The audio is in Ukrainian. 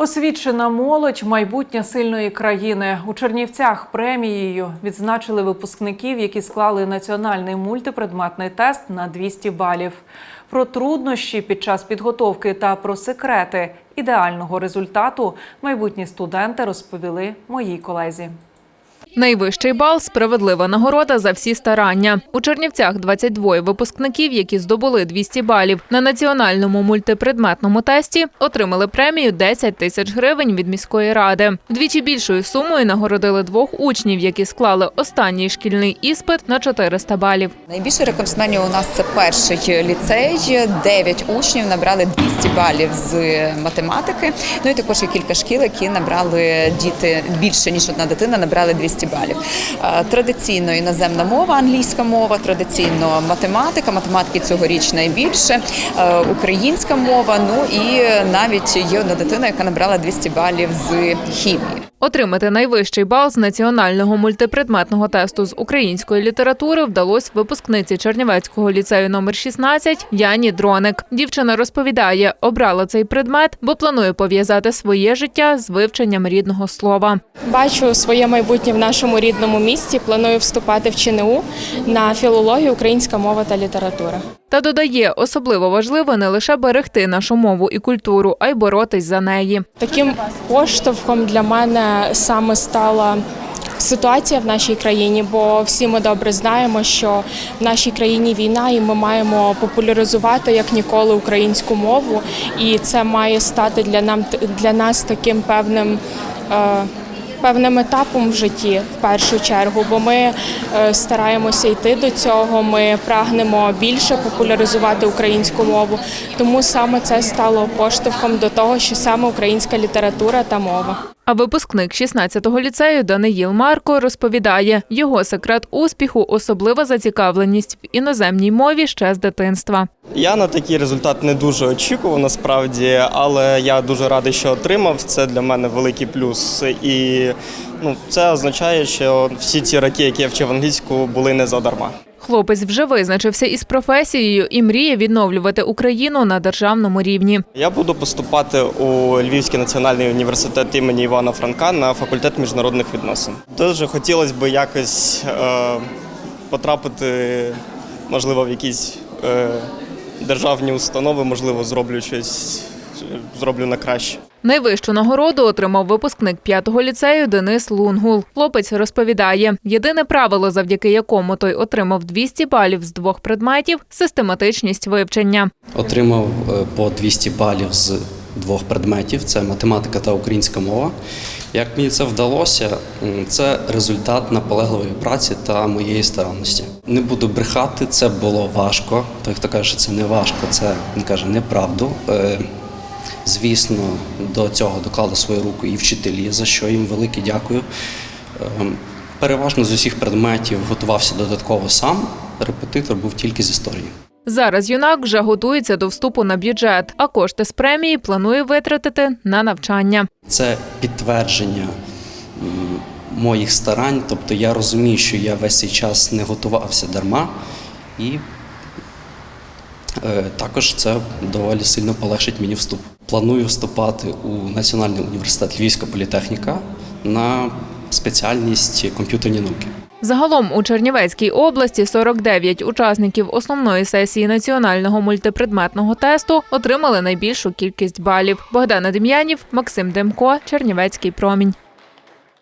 Освічена молодь майбутнє сильної країни. У Чернівцях премією відзначили випускників, які склали національний мультипредметний тест на 200 балів. Про труднощі під час підготовки та про секрети ідеального результату майбутні студенти розповіли моїй колезі. Найвищий бал справедлива нагорода за всі старання. У Чернівцях 22 випускників, які здобули 200 балів на національному мультипредметному тесті, отримали премію 10 тисяч гривень від міської ради. Вдвічі більшою сумою нагородили двох учнів, які склали останній шкільний іспит на 400 балів. Найбільше рекордсменів у нас це перший ліцей. Дев'ять учнів набрали 200 балів з математики. Ну і також є кілька шкіл, які набрали діти більше ніж одна дитина, набрали 200 балів. Е, Традиційно іноземна мова, англійська мова, традиційно математика. Математики цьогоріч найбільше, е, українська мова. Ну і навіть є одна дитина, яка набрала 200 балів з хімії. Отримати найвищий бал з національного мультипредметного тесту з української літератури вдалося випускниці Чернівецького ліцею номер 16 Яні Дроник. Дівчина розповідає, обрала цей предмет, бо планує пов'язати своє життя з вивченням рідного слова. Бачу своє майбутнє в нашому рідному місті. Планую вступати в ЧНУ на філологію, українська мова та література. Та додає, особливо важливо не лише берегти нашу мову і культуру, а й боротись за неї. Таким поштовхом для мене саме стала ситуація в нашій країні, бо всі ми добре знаємо, що в нашій країні війна, і ми маємо популяризувати як ніколи українську мову, і це має стати для нам для нас таким певним. е, Певним етапом в житті в першу чергу, бо ми е, стараємося йти до цього. Ми прагнемо більше популяризувати українську мову. Тому саме це стало поштовхом до того, що саме українська література та мова. А випускник 16-го ліцею Даниїл Марко розповідає, його секрет успіху особлива зацікавленість в іноземній мові ще з дитинства. Я на такий результат не дуже очікував насправді, але я дуже радий, що отримав. Це для мене великий плюс. І ну, це означає, що всі ці роки, які я вчив англійську, були не задарма. Хлопець вже визначився із професією і мріє відновлювати Україну на державному рівні. Я буду поступати у Львівський національний університет імені Івана Франка на факультет міжнародних відносин. Дуже хотілося б якось е, потрапити, можливо, в якісь е, державні установи, можливо, зроблю щось, зроблю на краще. Найвищу нагороду отримав випускник 5-го ліцею Денис Лунгул. Хлопець розповідає, єдине правило, завдяки якому той отримав 200 балів з двох предметів систематичність вивчення. Отримав е, по 200 балів з двох предметів: це математика та українська мова. Як мені це вдалося, це результат наполегливої праці та моєї старанності. Не буду брехати, це було важко. Той, хто каже, що це не важко, це каже неправду. Звісно, до цього доклали свою руку і вчителі, за що їм велике дякую. Ем, Переважно з усіх предметів готувався додатково сам. Репетитор був тільки з історії. Зараз юнак вже готується до вступу на бюджет, а кошти з премії планує витратити на навчання. Це підтвердження моїх старань. Тобто я розумію, що я весь цей час не готувався дарма, і також це доволі сильно полегшить мені вступ. Планую вступати у Національний університет Львівська політехніка на спеціальність комп'ютерні науки. Загалом у Чернівецькій області 49 учасників основної сесії національного мультипредметного тесту отримали найбільшу кількість балів. Богдана Дем'янів, Максим Демко, Чернівецький промінь.